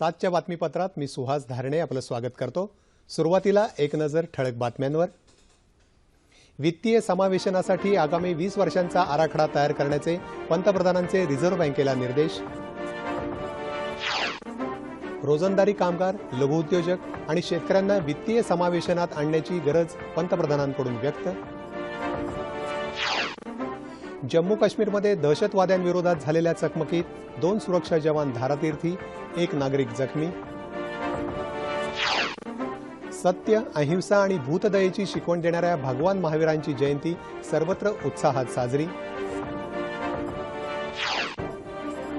सातच्या बातमीपत्रात मी सुहास धारणे आपलं स्वागत करतो. सुरुवातीला एक नजर ठळक बातम्यांवर. वित्तीय समावेशनासाठी आगामी वीस वर्षांचा आराखडा तयार करण्याचे पंतप्रधानांचे रिझर्व्ह बँकेला निर्देश. रोजंदारी कामगार लघुउद्योजक आणि शेतकऱ्यांना वित्तीय समावेशनात आणण्याची गरज पंतप्रधानांकडून व्यक्त. जम्मू काश्मीरमध्ये दहशतवाद्यांविरोधात झालेल्या चकमकीत दोन सुरक्षा जवान धारातीर्थी एक नागरिक जखमी. सत्य अहिंसा आणि भूतदयेची शिकवण देणाऱ्या भगवान महावीरांची जयंती सर्वत्र उत्साहात साजरी.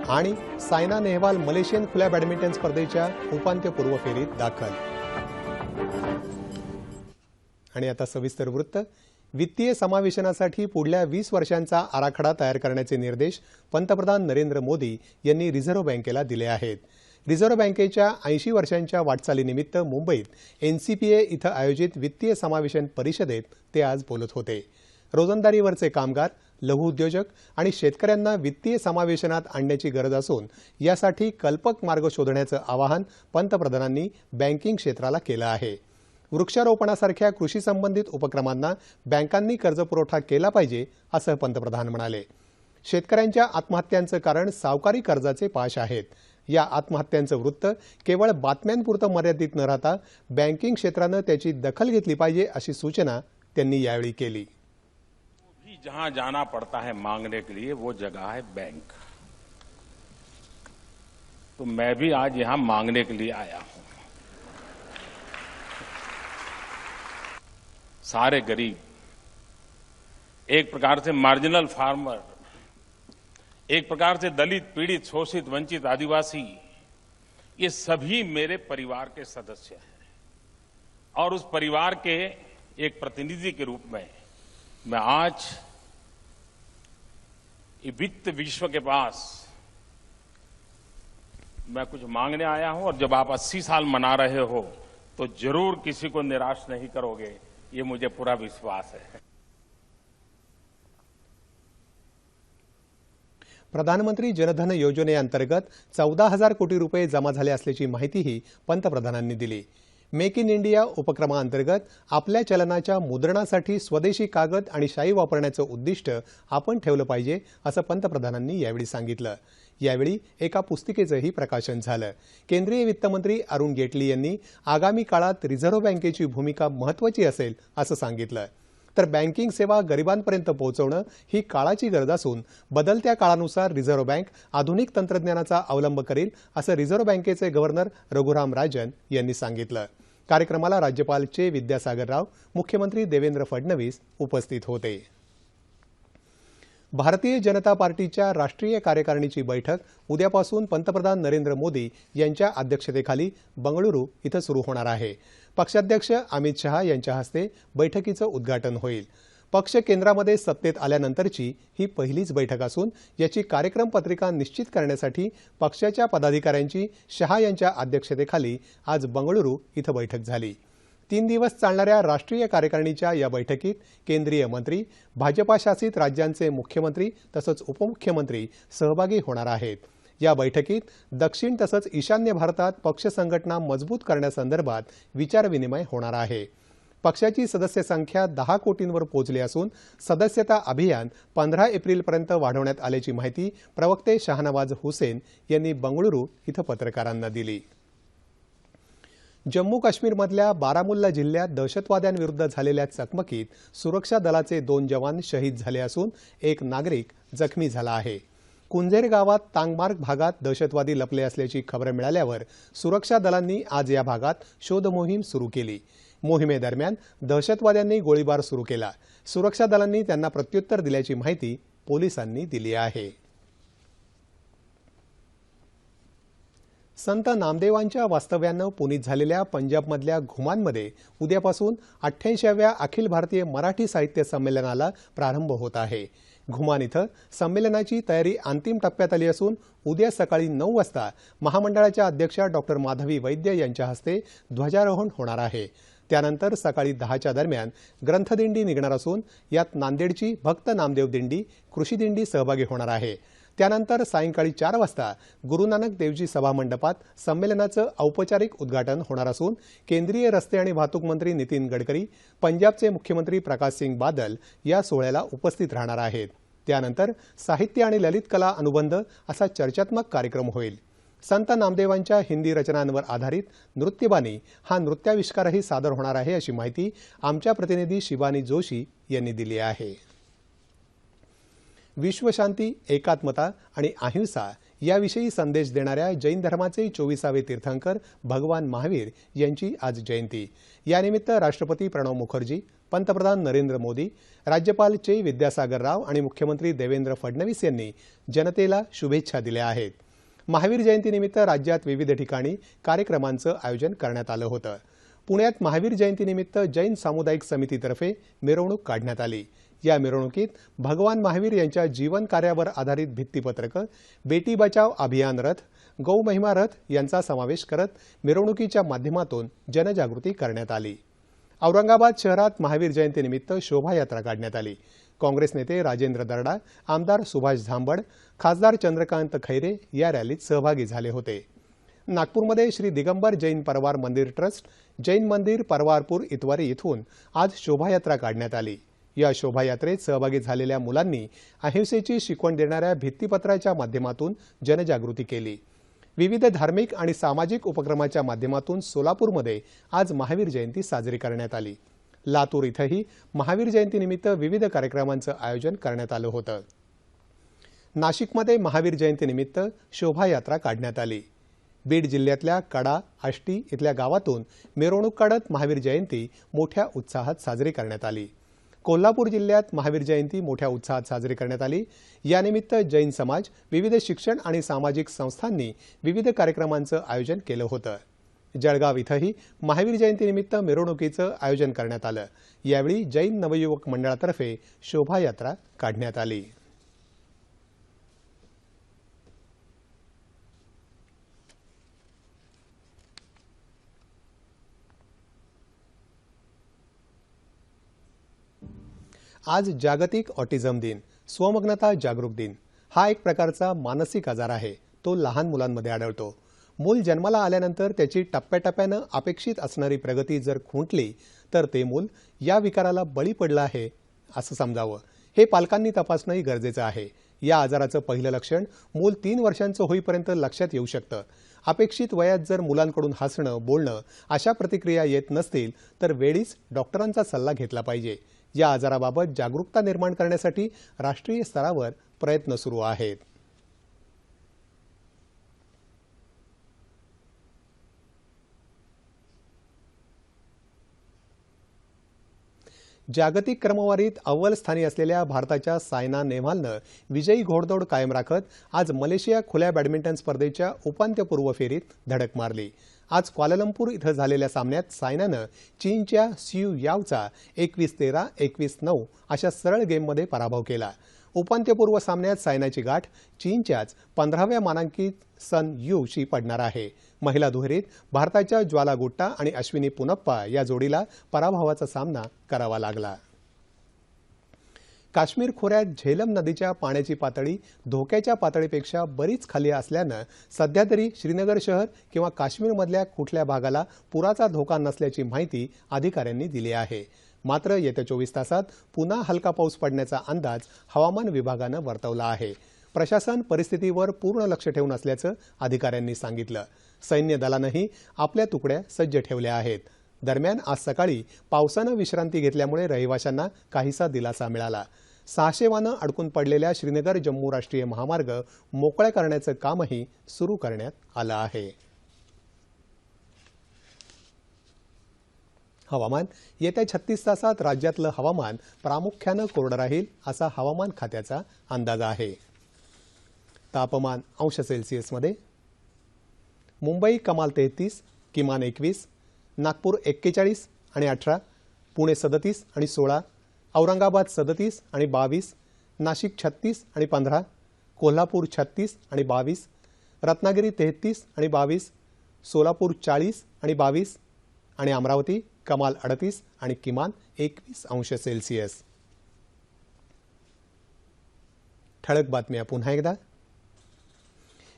आणि सायना नेहवाल मलेशियन खुल्या बॅडमिंटन स्पर्धेच्या उपांत्यपूर्व फेरीत दाखल. आणि आता सविस्तर वृत्त. वित्तीय समावेशनासाठी पुढल्या वीस वर्षांचा आराखडा तयार करण्याचे निर्देश पंतप्रधान नरेंद्र मोदी यांनी रिझर्व्ह बँकेला दिले आहेत. रिझर्व्ह बँकेच्या ऐंशी वर्षांच्या वाटचालीनिमित्त मुंबईत एनसीपीए इथं आयोजित वित्तीय समावेशन परिषदेत ते आज बोलत होते. रोजंदारीवरचे कामगार लघुउद्योजक आणि शेतकऱ्यांना वित्तीय समावेशनात आणण्याची गरज असून यासाठी कल्पक मार्ग शोधण्याचं आवाहन पंतप्रधानांनी बँकिंग क्षेत्राला केलं आहे. वृक्षारोपणासारख्या कृषी संबंधित उपक्रमांना बँकांनी कर्जपुरवठा केला पाहिजे असं पंतप्रधान म्हणाले. शेतकऱ्यांच्या आत्महत्यांचं कारण सावकारी कर्जाचे पाश आहेत. या आत्महत्यांचं वृत्त केवळ बातम्यांपुरतं मर्यादित न राहता बँकिंग क्षेत्रानं त्याची दखल घेतली पाहिजे अशी सूचना त्यांनी यावेळी केली. जहाँ जाना पड़ता है मांगने के लिए, वो जगह है बैंक। तो मैं भी आज यहाँ मांगने के लिए आया हूँ। सारे गरीब, एक प्रकार से मार्जिनल फार्मर एक प्रकार से दलित, पीड़ित, शोषित, वंचित, आदिवासी, ये सभी मेरे परिवार के सदस्य हैं। और उस परिवार के एक प्रतिनिधि के रूप में मैं आज वित्त विश्व के पास मैं कुछ मांगने आया हूँ, और जब आप 80 साल मना रहे हो तो ज़रूर किसी को निराश नहीं करोगे। ये मुझे पूरा विश्वास है। प्रधानमंत्री जनधन योजनेअंतर्गत चौदा हजार कोटी रुपये जमा झाले असल्याची माहितीही पंतप्रधानांनी दिली. मेक इन इंडिया उपक्रमाअंतर्गत आपल्या चलनाच्या मुद्रणासाठी स्वदेशी कागद आणि शाई वापरण्याचं उद्दिष्ट आपण ठेवलं पाहिजे असं पंतप्रधानांनी यावेळी सांगितलं. यावेळी एका पुस्तिकेचंही प्रकाशन झालं. केंद्रीय वित्तमंत्री अरुण जेटली यांनी आगामी काळात रिझर्व्ह बँकेची भूमिका महत्वाची असेल असं सांगितलं. तर बँकिंग सेवा गरिबांपर्यंत पोहोचवणं ही काळाची गरज असून बदलत्या काळानुसार रिझर्व्ह बँक आधुनिक तंत्रज्ञानाचा अवलंब करेल असं रिझर्व्ह बँकेचे गव्हर्नर रघुराम राजन यांनी सांगितलं. कार्यक्रमाला राज्यपाल चे विद्यासागर राव मुख्यमंत्री देवेंद्र फडणवीस उपस्थित होते. भारतीय जनता पार्टीच्या राष्ट्रीय कार्यकारिणीची बैठक उद्यापासून पंतप्रधान नरेंद्र मोदी यांच्या अध्यक्षतेखाली बंगळुरू इथं सुरू होणार आहे. पक्षाध्यक्ष अमित शहा यांच्या हस्ते बैठकीचं उद्घाटन होईल. पक्ष केंद्रामध्ये सत्तेत आल्यानंतरची ही पहिलीच बैठक असून याची कार्यक्रम पत्रिका निश्चित करण्यासाठी पक्षाच्या पदाधिकाऱ्यांची शहा यांच्या अध्यक्षतेखाली आज बंगळुरू इथं बैठक झाली. तीन दिवस चालणाऱ्या राष्ट्रीय कार्यकारिणीच्या या बैठकीत केंद्रीय मंत्री भाजपाशासित राज्यांचे मुख्यमंत्री तसंच उपमुख्यमंत्री सहभागी होणार आहेत. या बैठकीत दक्षिण तसंच ईशान्य भारतात पक्ष संघटना मजबूत करण्यासंदर्भात विचारविनिमय होणार आहे. पक्षाची सदस्य संख्या दहा कोटींवर पोहोचली असून सदस्यता अभियान पंधरा एप्रिलपर्यंत वाढवण्यात आल्याची माहिती प्रवक्ते शाहनवाज हुसेन यांनी बंगळुरू इथं पत्रकारांना दिली. जम्मू काश्मीरमधल्या बारामुल्ला जिल्ह्यात दहशतवाद्यांविरुद्ध झालेल्या चकमकीत सुरक्षा दलाचे दोन जवान शहीद झाले असून एक नागरिक जखमी झाला आहे. कुंझेर गावात तांगमार्ग भागात दहशतवादी लपले असल्याची खबर मिळाल्यावर सुरक्षा दलांनी आज या भागात शोधमोहीम सुरू केली. मोहिमेदरम्यान दहशतवाद्यांनी गोळीबार सुरू केला. सुरक्षा दलांनी त्यांना प्रत्युत्तर दिल्याची माहिती पोलिसांनी दिली आहे. संत नामदेवांच्या वास्तव्यानं पुनीत झालेल्या पंजाबमधल्या घुमानमध्ये उद्यापासून अठ्ठ्याऐंशीव्या अखिल भारतीय मराठी साहित्य संमेलनाला प्रारंभ होत आहे. घुमान इथं संमेलनाची तयारी अंतिम टप्प्यात आली असून उद्या सकाळी नऊ वाजता महामंडळाच्या अध्यक्षा डॉक्टर माधवी वैद्य यांच्या हस्ते ध्वजारोहण होणार आहे. त्यानंतर सकाळी दहाच्या दरम्यान ग्रंथदिंडी निघणार असून यात नांदेडची भक्त नामदेव दिंडी कृषी दिंडी सहभागी होणार आहे. त्यानंतर सायंकाळी चार वाजता गुरु नानक देवजी सभा मंडपात संमेलनाचं औपचारिक उद्घाटन होणार असून केंद्रीय रस्ते आणि वाहतूक मंत्री नितीन गडकरी पंजाबचे मुख्यमंत्री प्रकाश सिंग बादल या सोहळ्याला उपस्थित राहणार आहेत. त्यानंतर साहित्य आणि ललित कला अनुबंध असा चर्चात्मक कार्यक्रम होईल. संत नामदेवांच्या हिंदी रचनांवर आधारित नृत्यबानी हा नृत्याविष्कारही सादर होणार आहे अशी माहिती आमच्या प्रतिनिधी शिवानी जोशी यांनी दिली आहे. विश्वशांती एकात्मता आणि अहिंसा याविषयी संदेश देणाऱ्या जैन धर्माचे चोवीसावे तीर्थंकर भगवान महावीर यांची आज जयंती. यानिमित्त राष्ट्रपती प्रणव मुखर्जी पंतप्रधान नरेंद्र मोदी राज्यपाल चे विद्यासागर राव आणि मुख्यमंत्री देवेंद्र फडणवीस यांनी जनतेला शुभेच्छा दिल्या आहेत. महावीर जयंतीनिमित्त राज्यात विविध ठिकाणी कार्यक्रमांचं आयोजन करण्यात आलं होतं. पुण्यात महावीर जयंतीनिमित्त जैन सामुदायिक समितीतर्फे मिरवणूक काढण्यात आली. या मिरवणुकीत भगवान महावीर यांच्या जीवन कार्यावर आधारित भित्तीपत्रकं बेटी बचाव अभियान रथ गौ महिमा रथ यांचा समावेश करत मिरवणुकीच्या माध्यमातून जनजागृती करण्यात आली. औरंगाबाद शहरात महावीर जयंतीनिमित्त शोभायात्रा काढण्यात आली. काँग्रेस नेते राजेंद्र दर्डा आमदार सुभाष झांबड खासदार चंद्रकांत खैरे या रॅलीत सहभागी झाले होते. नागपूरमध्ये श्री दिगंबर जैन परवार मंदिर ट्रस्ट जैन मंदिर परवारपूर इतवारी इथून आज शोभायात्रा काढण्यात आली. या शोभायात्रेत सहभागी झालेल्या मुलांनी अहिंसेची शिकवण देणाऱ्या भित्तीपत्राच्या माध्यमातून जनजागृती केली. विविध धार्मिक आणि सामाजिक उपक्रमाच्या माध्यमातून सोलापूरमध्ये आज महावीर जयंती साजरी करण्यात आली. लातूर इथंही महावीर जयंतीनिमित्त विविध कार्यक्रमांचं आयोजन करण्यात आलं होतं. नाशिकमध्ये महावीर जयंतीनिमित्त शोभायात्रा काढण्यात आली. बीड जिल्ह्यातल्या कडा आष्टी इथल्या गावातून मिरवणूक काढत महावीर जयंती मोठ्या उत्साहात साजरी करण्यात आली. कोल्हापूर जिल्ह्यात महावीर जयंती मोठ्या उत्साहात साजरी करण्यात आली. यानिमित्त जैन समाज विविध शिक्षण आणि सामाजिक संस्थांनी विविध कार्यक्रमांचं आयोजन केलं होतं. जळगाव इथंही महावीर जयंतीनिमित्त मिरवणुकीचं आयोजन करण्यात आलं. यावेळी जैन नवयुवक मंडळातर्फे शोभायात्रा काढण्यात आली. आज जागतिक ऑटिझम दिन स्वमग्नता जागरूक दिन. हा एक प्रकारचा मानसिक आजार आहे. तो लहान मुलांमध्ये आढळतो. मूल जन्माला आल्यानंतर त्याची टप्प्याटप्प्यानं अपेक्षित असणारी प्रगती जर खुंटली तर ते मूल या विकाराला बळी पडलं आहे असं समजावं. हे पालकांनी तपासणंही गरजेचं आहे. या आजाराचं पहिलं लक्षण मूल तीन वर्षांचं होईपर्यंत लक्षात येऊ शकतं. अपेक्षित वयात जर मुलांकडून हसणं बोलणं अशा प्रतिक्रिया येत नसतील तर वेळीच डॉक्टरांचा सल्ला घेतला पाहिजे. या आजाराबाबत जागरूकता निर्माण करण्यासाठी राष्ट्रीय स्तरावर प्रयत्न सुरू आहेत. जागतिक क्रमवारीत अव्वल स्थानी असलेल्या भारताच्या सायना नेहवालनं विजयी घोडदौड कायम राखत आज मलेशिया खुल्या बॅडमिंटन स्पर्धेच्या उपांत्यपूर्व फेरीत धडक मारली. आज क्वालालंपूर इथं झालेल्या सामन्यात सायनानं चीनच्या सियू यावचा एकवीस तेरा एकवीस नऊ अशा सरळ गेममध्ये पराभव केला. उपांत्यपूर्व सामन्यात सायनाची गाठ चीनच्याच पंधराव्या मानांकित सन यूशी पडणार आहे. महिला दुहेरीत भारताच्या ज्वाला गुट्टा आणि अश्विनी पुनप्पा या जोडीला पराभवाचा सामना करावा लागला. काश्मीर खोऱ्यात झेलम नदीच्या पाण्याची पातळी धोक्याच्या पातळीपेक्षा बरीच खाली असल्यानं सध्या तरी श्रीनगर शहर किंवा काश्मीरमधल्या कुठल्या भागाला पुराचा धोका नसल्याची माहिती अधिकाऱ्यांनी दिली आहे. मात्र येत्या चोवीस तासात पुन्हा हलका पाऊस पडण्याचा अंदाज हवामान विभागानं वर्तवला आहे. प्रशासन परिस्थितीवर पूर्ण लक्ष ठेवून असल्याचं अधिकाऱ्यांनी सांगितलं. सैन्य दलानंही आपल्या तुकड्या सज्ज ठेवल्या आहेत. दरम्यान आज सकाळी पावसानं विश्रांती घेतल्यामुळे रहिवाशांना काहीसा दिलासा मिळाला. सहाशेवानं अडकून पडलेल्या श्रीनगर जम्मू राष्ट्रीय महामार्ग मोकळ्या करण्याचं कामही सुरू करण्यात आलं आहे. हवामान येत्या छत्तीस तासात राज्यातलं हवामान प्रामुख्यानं कोरडं राहील असा हवामान खात्याचा अंदाज आहे. तापमान अंश सेल्सिअसमध्ये मुंबई कमाल तेहतीस किमान एकवीस नागपूर एक्केचाळीस आणि अठरा पुणे सदतीस आणि सोळा औरंगाबाद सदतीस आणि बावीस नाशिक छत्तीस आणि पंधरा कोल्हापूर छत्तीस आणि बावीस रत्नागिरी तेहतीस आणि बावीस सोलापूर चाळीस आणि बावीस आणि अमरावती कमाल अडतीस आणि किमान एकवीस अंश सेल्सिअस. ठळक बातम्या पुन्हा एकदा.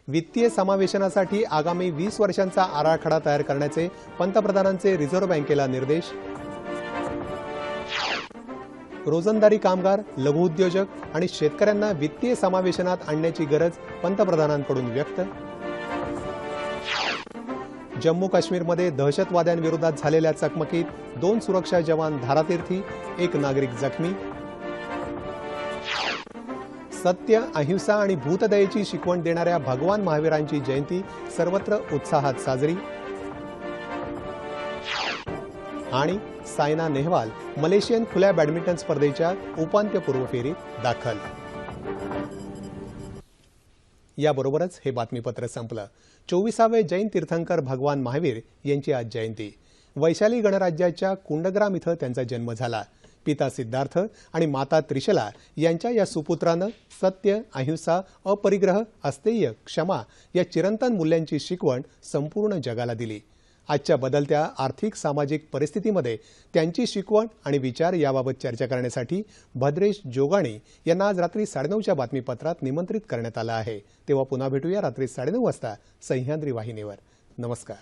वित्तीय समावेशनासाठी आगामी वीस वर्षांचा आराखडा तयार करण्याचे पंतप्रधानांचे रिझर्व्ह बँकेला निर्देश. रोजंदारी कामगार लघुउद्योजक आणि शेतकऱ्यांना वित्तीय समावेशनात आणण्याची गरज पंतप्रधानांकडून व्यक्त. जम्मू काश्मीरमध्ये दहशतवाद्यांविरोधात झालेल्या चकमकीत दोन सुरक्षा जवान धारातीर्थी एक नागरिक जखमी. सत्य अहिंसा आणि भूतदयेची शिकवण देणाऱ्या भगवान महावीरांची जयंती सर्वत्र उत्साहात साजरी. आणि सायना नेहवाल मलेशियन खुल्या बॅडमिंटन स्पर्धेच्या उपांत्यपूर्व फेरीत दाखल. याबरोबरच हे बातमीपत्र संपलं. चोवीसावे जैन तीर्थंकर भगवान महावीर यांची आज जयंती. वैशाली गणराज्याच्या कुंडग्राम इथं त्यांचा जन्म झाला. पिता सिद्धार्थ आणि माता त्रिशला यांच्या या सुपुत्रानं सत्य अहिंसा अपरिग्रह अस्तेय क्षमा या चिरंतन मूल्यांची शिकवण संपूर्ण जगाला दिली. आजच्या बदलत्या आर्थिक सामाजिक परिस्थितीमध्ये त्यांची शिकवण आणि विचार याबाबत चर्चा करण्यासाठी भद्रेश जोगाणी यांना आज रात्री साडेनऊच्या बातमीपत्रात निमंत्रित करण्यात आलं आहे. तेव्हा पुन्हा भेटूया रात्री साडेनऊ वाजता सह्याद्री वाहिनीवर. नमस्कार.